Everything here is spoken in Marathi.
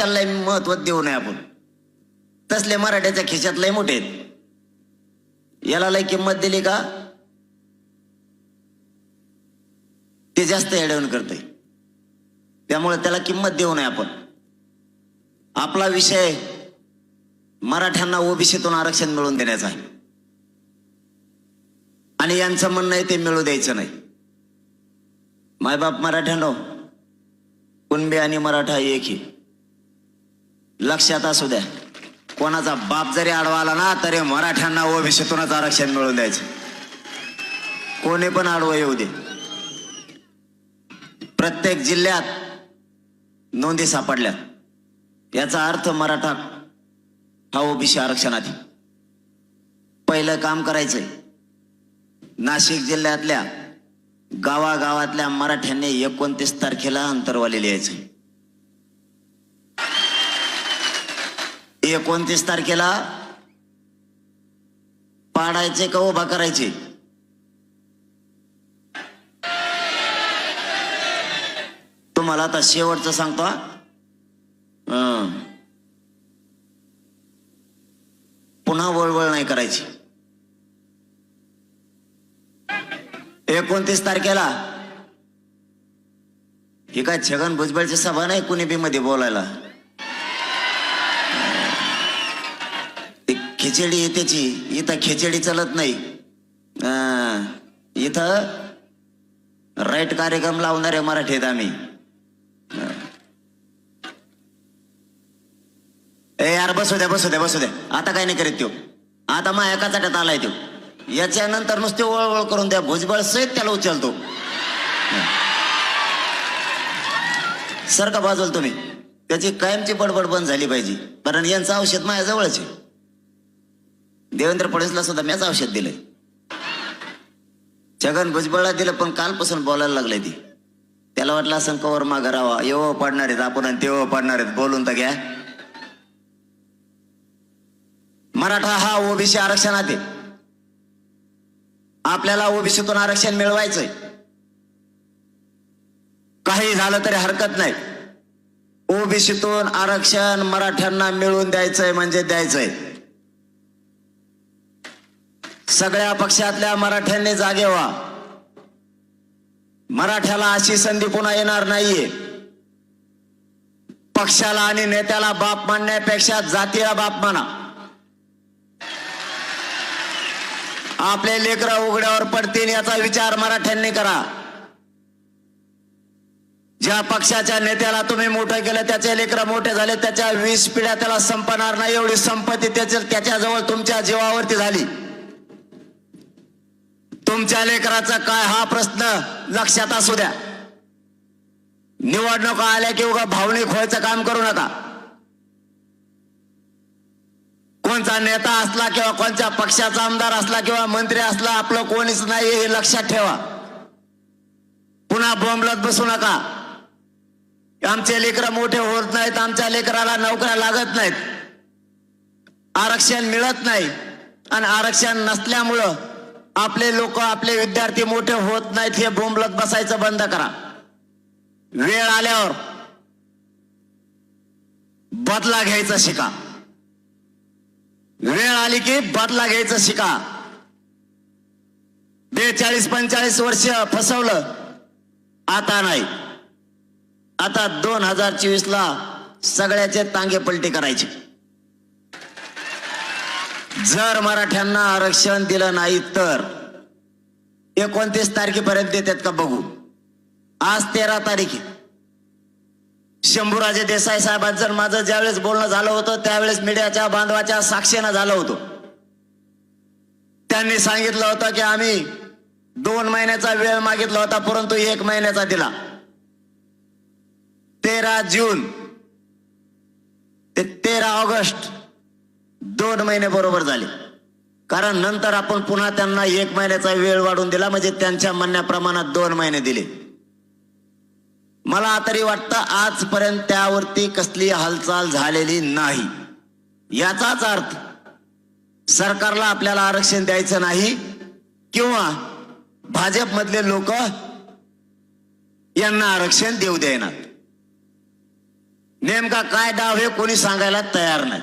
त्याला महत्त्व देऊ नये आपण. तसले मराठ्याच्या खिशात लय मोठे आहेत. याला लय किंमत दिली का? ते जास्त एडवून करते त्यामुळे त्याला किंमत देऊ नये आपण. आपला विषय मराठ्यांना ओबीसीतून आरक्षण मिळवून देण्याचा आहे. आणि यांचं म्हणणं आहे ते मिळू द्यायचं नाही. मायबाप मराठ्यांनो कुणबी आणि मराठा एक ही लक्षात असू द्या. कोणाचा बाप जरी आडवा आला ना तरी मराठ्यांना ओबीसीतूनच आरक्षण मिळवून द्यायचं. कोणी पण आडवं येऊ दे. प्रत्येक जिल्ह्यात नोंदी सापडल्या याचा अर्थ मराठा हा ओबीसी आरक्षणात पहिलं काम करायचंय. नाशिक जिल्ह्यातल्या गावागावातल्या मराठ्यांनी एकोणतीस तारखेला अंतरवाली लिहायचंय. एकोणतीस तारखेला पाडायचे का उभा करायचे? तुम्हाला आता शेवटचं सांगतो पुन्हा वळवळ नाही करायची. एकोणतीस तारखेला ही काय छगन भुजबळची सभा नाही कुणी बी मध्ये बोलायला? खिचडी आहे त्याची. इथं खिचडी चालत नाही. इथं राईट कार्यक्रम लावणार आहे मराठीत आम्ही. ए यार बसू द्या बसू द्या बसू द्या. आता काय नाही करीत त्यो. आता मा एका चाट्यात आलाय त्यो. याच्यानंतर नुसते ओळवळ करून द्या. भुजबळ सहित त्याला उचलतो. सर का बाजूल तुम्ही. त्याची कायमची बडबड बंद झाली पाहिजे. कारण यांचं औषध माझ्याजवळच आहे. देवेंद्र फडणवीसला सुद्धा म्याच औषध दिलंय. छगन भुजबळला दिलं पण कालपासून बोलायला लागलंय ती. त्याला वाटलं असं कवर मागं राहावा. येव पाडणार आहेत आपण आणि तेव्हा पाडणार आहेत. बोलून तर घ्या. मराठा हा ओबीसी आरक्षणात आहे. आपल्याला ओबीसीतून आरक्षण मिळवायचंय. काही झालं तरी हरकत नाही. ओबीसीतून आरक्षण मराठ्यांना मिळवून द्यायचंय म्हणजे द्यायचंय. सगळ्या पक्षातल्या मराठ्यांनी जागे व्हा. मराठ्याला अशी संधी पुन्हा येणार नाहीये. पक्षाला आणि नेत्याला बाप मानण्यापेक्षा जातीला बाप माना. आपले लेकर उघड्यावर पडतील याचा विचार मराठ्यांनी करा. ज्या पक्षाच्या नेत्याला तुम्ही मोठं केलं त्याचे लेकर मोठे झाले त्याच्या वीस पिढ्या त्याला संपणार नाही एवढी संपत्ती त्याच्या त्याच्याजवळ तुमच्या जीवावरती झाली. तुमच्या लेकराचा काय हा प्रश्न लक्षात असू द्या. निवडणुका आल्या की उगा भावनिक व्हायचं काम करू नका. कोणचा नेता असला किंवा कोणत्या पक्षाचा आमदार असला किंवा मंत्री असला आपलं कोणीच नाही हे लक्षात ठेवा. पुन्हा बोंबलत बसू नका. आमचे लेकरं मोठे होत नाहीत आमच्या लेकराला नोकऱ्या लागत नाहीत. आरक्षण मिळत नाही. आणि आरक्षण नसल्यामुळं आपले लोक आपले विद्यार्थी मोठे होत नाहीत हे बोंबलत बसायचं बंद करा. वेळ आल्यावर बदला घ्यायचा शिका. वेळ आली की बदला घ्यायचा शिका. बेचाळीस पंचाळीस वर्ष फसवलं आता नाही. आता दोन हजार चोवीस ला सगळ्याचे तांगे पलटी करायचे. जर मराठ्यांना आरक्षण दिलं नाही तर एकोणतीस तारखेपर्यंत देतात का बघू? आज तेरा तारीख आहे. शंभूराजे देसाई साहेबांचं माझं ज्यावेळेस बोलणं झालं होतं त्यावेळेस मीडियाच्या बांधवाच्या साक्षीनं झालं होतं. त्यांनी सांगितलं होतं की आम्ही दोन महिन्याचा वेळ मागितला होता परंतु एक महिन्याचा दिला. तेरा जून ते तेरा ऑगस्ट दोन महिने बरोबर झाले. कारण नंतर आपण पुन्हा त्यांना एक महिन्याचा वेळ वाढून दिला म्हणजे त्यांच्या म्हणण्याप्रमाणात दोन महिने दिले. मला तरी वाटतं आजपर्यंत त्यावरती कसली हालचाल झालेली नाही. याचाच अर्थ सरकारला आपल्याला आरक्षण द्यायचं नाही किंवा भाजपमधले लोक यांना आरक्षण देऊ देणार. नेमका काय डाव हे कोणी सांगायला तयार नाही.